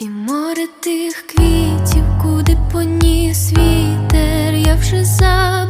І море тих квітів, куди поніс вітер, я вже забув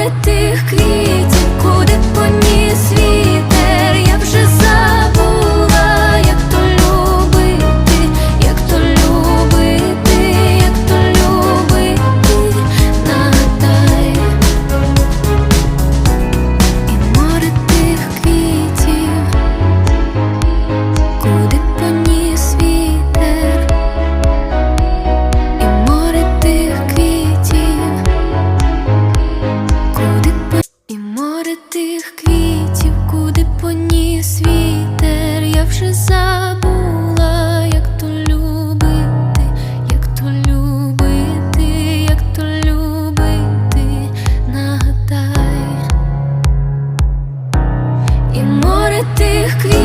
серед тих квітів, куди поміг. тих квітів